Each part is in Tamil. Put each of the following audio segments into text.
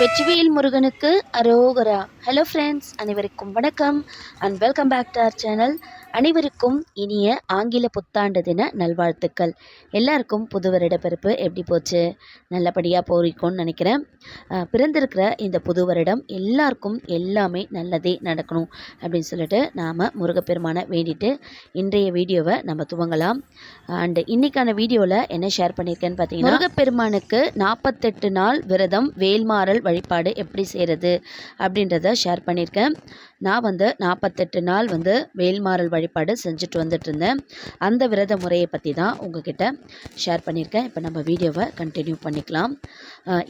வெற்றிவேல் முருகனுக்கு அரோகரா. ஹலோ ஃப்ரெண்ட்ஸ் அனைவருக்கும் வணக்கம். And welcome back to our channel அனைவருக்கும் இனிய ஆங்கில புத்தாண்டு தின நல்வாழ்த்துக்கள். எல்லாருக்கும் புது வருட பிறப்பு எப்படி போச்சு? நல்லபடியாக போரிக்கும்னு நினைக்கிறேன். பிறந்திருக்கிற இந்த புது வருடம் எல்லாருக்கும் எல்லாமே நல்லதே நடக்கணும் அப்படின்னு சொல்லிட்டு நாம் முருகப்பெருமானை வேண்டிட்டு இன்றைய வீடியோவை நம்ம துவங்கலாம். அண்டு இன்றைக்கான வீடியோவில் என்ன ஷேர் பண்ணியிருக்கேன்னு பார்த்தீங்கன்னா முருகப்பெருமானுக்கு நாற்பத்தெட்டு நாள் விரதம் வேல்மாறல் வழிபாடு எப்படி செய்கிறது அப்படின்றத ஷேர் பண்ணியிருக்கேன். நான் வந்து நாற்பத்தெட்டு நாள் வந்து வேல்மாறல் வழிபாடு செஞ்சுட்டு வந்துட்டு இருந்தேன் அந்த விரத முறையை பற்றி தான் உங்ககிட்ட ஷேர் பண்ணியிருக்கேன். இப்போ நம்ம வீடியோவை கண்டினியூ பண்ணிக்கலாம்.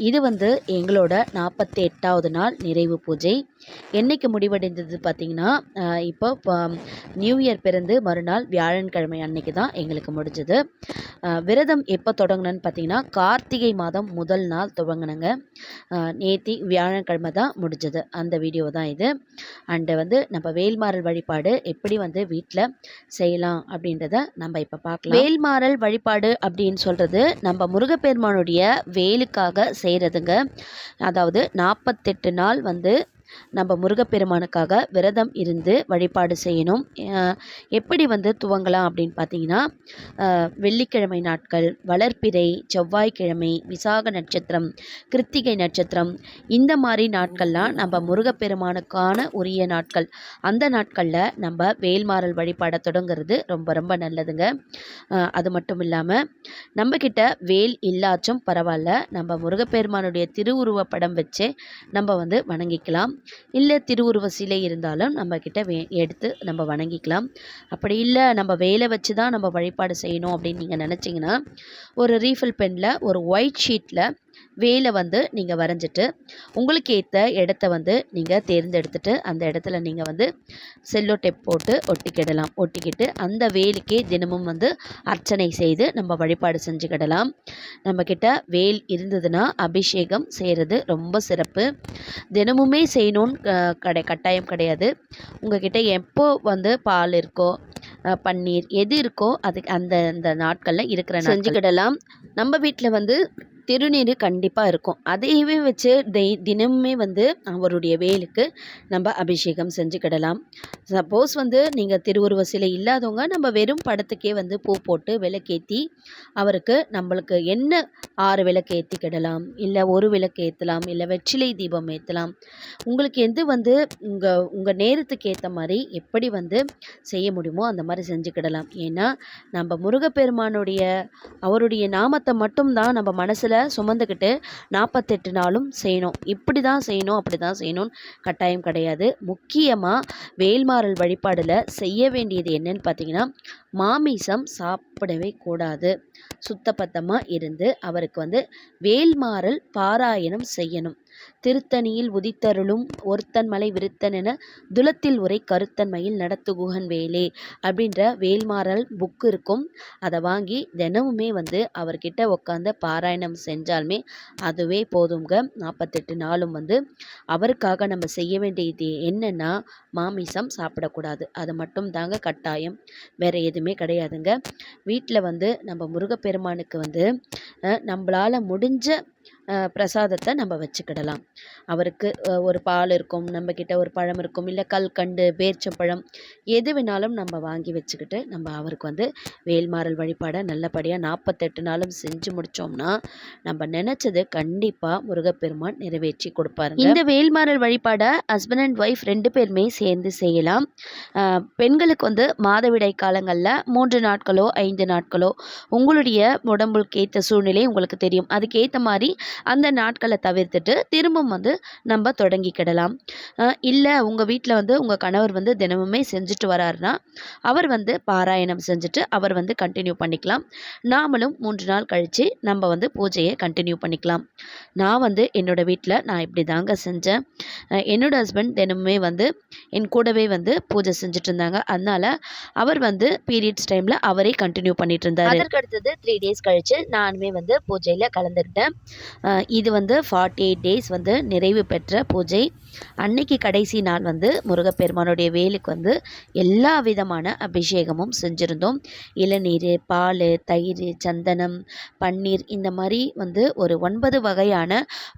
இது வந்து எங்களோட நாற்பத்தி எட்டாவது நாள் நிறைவு பூஜை. என்னைக்கு முடிவடைந்தது பார்த்திங்கன்னா இப்போ நியூ இயர் பிறந்து மறுநாள் வியாழன்கிழமை அன்னைக்கு தான் எங்களுக்கு முடிஞ்சது. விரதம் எப்போ தொடங்கினேன்னு பார்த்தீங்கன்னா கார்த்திகை மாதம் முதல் நாள் துவங்கினங்க நேத்தி வியாழக்கிழமை தான் முடிஞ்சது. அந்த வீடியோ தான் இது. அண்டு வந்து நம்ம வேல்மாறல் வழிபாடு எப்படி வந்து வீட்டில் செய்யலாம் அப்படின்றத நம்ம இப்போ பார்க்கலாம். வேல்மாறல் வழிபாடு அப்படின்னு சொல்கிறது நம்ம முருகப்பெருமானுடைய வேலுக்காக செய்கிறதுங்க அதாவது நாற்பத்தெட்டு நாள் வந்து நம்ம முருகப்பெருமானுக்காக விரதம் இருந்து வழிபாடு செய்யணும். எப்படி வந்து துவங்கலாம் அப்படின்னு பார்த்தீங்கன்னா வெள்ளிக்கிழமை நாட்கள் வளர்ப்பிறை செவ்வாய்க்கிழமை விசாக நட்சத்திரம் கிருத்திகை நட்சத்திரம் இந்த மாதிரி நாட்கள்லாம் நம்ம முருகப்பெருமானுக்கான உரிய நாட்கள். அந்த நாட்களில் நம்ம வேல்மாறல் வழிபாட தொடங்குறது ரொம்ப ரொம்ப நல்லதுங்க. அது மட்டும் இல்லாமல் நம்மக்கிட்ட வேல் இல்லாச்சும் பரவாயில்ல. நம்ம முருகப்பெருமானுடைய திருவுருவ படம் வச்சு நம்ம வந்து வணங்கிக்கலாம். இல்லை திருவுருவ சிலை இருந்தாலும் நம்மக்கிட்ட வே எடுத்து நம்ம வணங்கிக்கலாம். அப்படி இல்லை நம்ம வேலை வச்சு தான் நம்ம வழிபாடு செய்யணும் அப்படின்னு நீங்கள் நினச்சிங்கன்னா ஒரு ரீஃபில் பெனில் ஒரு ஒயிட் ஷீட்டில் வேலை வந்து நீங்கள் வரைஞ்சிட்டு உங்களுக்கு ஏற்ற இடத்த வந்து நீங்கள் தேர்ந்தெடுத்துட்டு அந்த இடத்துல நீங்கள் வந்து செல்லோ டெப் போட்டு ஒட்டிக்கிடலாம். ஒட்டிக்கிட்டு அந்த வேலுக்கே தினமும் வந்து அர்ச்சனை செய்து நம்ம வழிபாடு செஞ்சுக்கிடலாம். நம்மக்கிட்ட வேல் இருந்ததுன்னா அபிஷேகம் செய்கிறது ரொம்ப சிறப்பு. தினமுமே செய்யணும்னு க- கடை கட்டாயம் கிடையாது. உங்ககிட்ட எப்போ வந்து பால் இருக்கோ பன்னீர் எது இருக்கோ அதுக்கு அந்த அந்த நாட்களில் இருக்கிற செஞ்சுக்கிடலாம். நம்ம வீட்டில் வந்து திருநீர் கண்டிப்பாக இருக்கும். அதையவே வச்சு தை தினமுமே வந்து அவருடைய வேலுக்கு நம்ம அபிஷேகம் செஞ்சுக்கிடலாம் சப்போஸ் வந்து நீங்கள் திருவுருவ சிலை இல்லாதவங்க நம்ம வெறும் படத்துக்கே வந்து பூ போட்டு விளக்கேற்றி அவருக்கு நம்மளுக்கு என்ன ஆறு விளக்கு ஏற்றிக்கிடலாம் இல்லை ஒரு விளக்கு ஏற்றலாம் இல்லை வெற்றிலை தீபம் ஏற்றலாம் உங்களுக்கு எது வந்து உங்கள் உங்கள் நேரத்துக்கு ஏற்ற மாதிரி எப்படி வந்து செய்ய முடியுமோ அந்த மாதிரி செஞ்சுக்கிடலாம் ஏன்னா நம்ம முருகப்பெருமானுடைய அவருடைய நாமத்தை மட்டும்தான் நம்ம மனசில் சுமந்துக்கிட்டு நாற்பத்தெட்டு நாளும் செய்யணும். இப்படி தான் செய்யணும் அப்படி தான் செய்யணும்னு கட்டாயம் கிடையாது. முக்கியமாக வேல்மாறல் வழிபாடில் செய்ய வேண்டியது என்னன்னு பார்த்தீங்கன்னா மாமிசம் சாப்பிடவே கூடாது. சுத்தபத்தமாக இருந்து அவருக்கு வந்து வேல்மாறல் பாராயணம் செய்யணும். திருத்தணியில் உதித்தருளும் ஒருத்தன் மலை விருத்தன் என துலத்தில் உரை கருத்தன்மையில் நடத்துகுகன் வேலே அப்படின்ற வேல்மாறல் புக் இருக்கும். அதை வாங்கி தினமுமே வந்து அவர்கிட்ட உட்காந்து பாராயணம் செஞ்சாலுமே அதுவே போதுங்க நாற்பத்தெட்டு நாளும் வந்து அவருக்காக நம்ம செய்ய வேண்டியது என்னன்னா மாமிசம் சாப்பிடக்கூடாது. அது மட்டும் தாங்க கட்டாயம். வேறு எதுவுமே கிடையாதுங்க. வீட்டில் வந்து நம்ம முருகப்பெருமானுக்கு வந்து நம்மளால முடிஞ்ச பிரசாதத்தை நம்ம வச்சுக்கிடலாம். அவருக்கு ஒரு பால் இருக்கும் நம்மக்கிட்ட ஒரு பழம் இருக்கும் இல்லை கல்கண்டு பேர்ச்சம்பழம் எது வேணாலும் நம்ம வாங்கி வச்சுக்கிட்டு நம்ம அவருக்கு வந்து வேல்மாறல் வழிபாடை நல்லபடியாக நாற்பத்தெட்டு நாளும் செஞ்சு முடித்தோம்னா நம்ம நினச்சது கண்டிப்பாக முருகப்பெருமான் நிறைவேற்றி கொடுப்பாரு இந்த வேல்மாறல் வழிபாடை ஹஸ்பண்ட் அண்ட் ஒய்ஃப் ரெண்டு பேருமே சேர்ந்து செய்யலாம். பெண்களுக்கு வந்து மாதவிடை காலங்களில் மூன்று நாட்களோ ஐந்து நாட்களோ உங்களுடைய உடம்புக்கு ஏற்ற சூழ்நிலை உங்களுக்கு தெரியும். அதுக்கேற்ற மாதிரி அந்த நாட்களை தவிர்த்துட்டு திரும்பவும் வந்து நம்ம தொடங்கிக்கிடலாம். இல்லை உங்கள் வீட்டில் வந்து உங்கள் கணவர் வந்து தினமுமே செஞ்சுட்டு வராருன்னா அவர் வந்து பாராயணம் செஞ்சுட்டு அவர் வந்து கண்டினியூ பண்ணிக்கலாம். நாமளும் மூன்று நாள் கழித்து நம்ம வந்து பூஜையை கண்டினியூ பண்ணிக்கலாம். நான் வந்து என்னோட வீட்டில் நான் இப்படி தாங்க செஞ்சேன். என்னோடய என்னோட ஹஸ்பண்ட் தினமுமே வந்து என் கூடவே வந்து பூஜை செஞ்சுட்டு இருந்தாங்க. அதனால அவர் வந்து பீரியட்ஸ் டைமில் அவரே கண்டினியூ பண்ணிட்டு இருந்தார். அதற்கு அடுத்தது த்ரீ டேஸ் கழித்து நானுமே வந்து பூஜையில் கலந்துக்கிட்டேன். இது வந்து ஃபார்ட்டி எயிட் டேஸ் வந்து நிறைவு பெற்ற பூஜை. அன்னைக்கு கடைசி நாள் வந்து முருகப்பெருமானுடைய வேலுக்கு வந்து எல்லா விதமான அபிஷேகமும் செஞ்சுருந்தோம். இளநீர் பால் தயிர் சந்தனம் பன்னீர் இந்த மாதிரி வந்து ஒரு ஒன்பது வகையான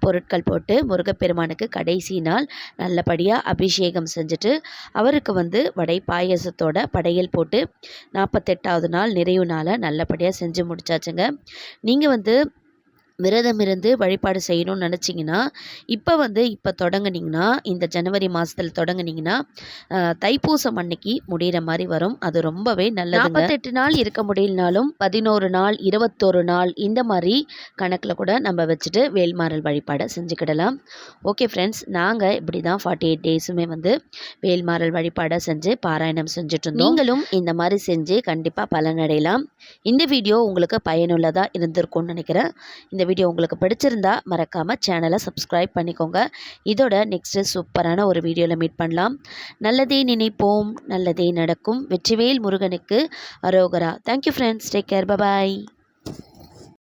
பொருட்கள் போட்டு முருகப்பெருமானுக்கு கடைசி நாள் நல்லபடியாக அபிஷேகம் செஞ்சுட்டு அவருக்கு வந்து வடை பாயசத்தோட படையல் போட்டு நாற்பத்தெட்டாவது நாள் நிறைவு நாளை நல்லபடியாக செஞ்சு முடிச்சாச்சுங்க. நீங்கள் வந்து விரதம் இருந்து வழிபாடு செய்யணும்னு நினச்சிங்கன்னா இப்போ வந்து இப்போ தொடங்குனீங்கன்னா இந்த ஜனவரி மாதத்தில் தொடங்குனீங்கன்னா தைப்பூசம் அன்னைக்கு முடிகிற மாதிரி வரும். அது ரொம்பவே நல்லது நாற்பத்தெட்டு நாள் இருக்க முடியலனாலும் பதினோரு நாள் இருபத்தோரு நாள் இந்த மாதிரி கணக்கில் கூட நம்ம வச்சுட்டு வேல்மாறல் வழிபாடை செஞ்சுக்கிடலாம். ஓகே ஃப்ரெண்ட்ஸ் நாங்கள் இப்படி தான் ஃபார்ட்டி எயிட் டேஸுமே வந்து வேல்மாறல் வழிபாடை செஞ்சு பாராயணம் செஞ்சுட்டு இருந்தோம். நீங்களும் இந்த மாதிரி செஞ்சு கண்டிப்பாக பலனடையலாம். இந்த வீடியோ உங்களுக்கு பயனுள்ளதாக இருந்திருக்கும்னு நினைக்கிறேன். இந்த வீடியோ உங்களுக்கு பிடிச்சிருந்தா மறக்காமல் சேனலை சப்ஸ்கிரைப் பண்ணிக்கோங்க. இதோட நெக்ஸ்ட்டு சூப்பரான ஒரு வீடியோவில் மீட் பண்ணலாம். நல்லதே நினைப்போம் நல்லதே நடக்கும். வெற்றிவேல் முருகனுக்கு அரோகரா. Thank you friends take care bye bye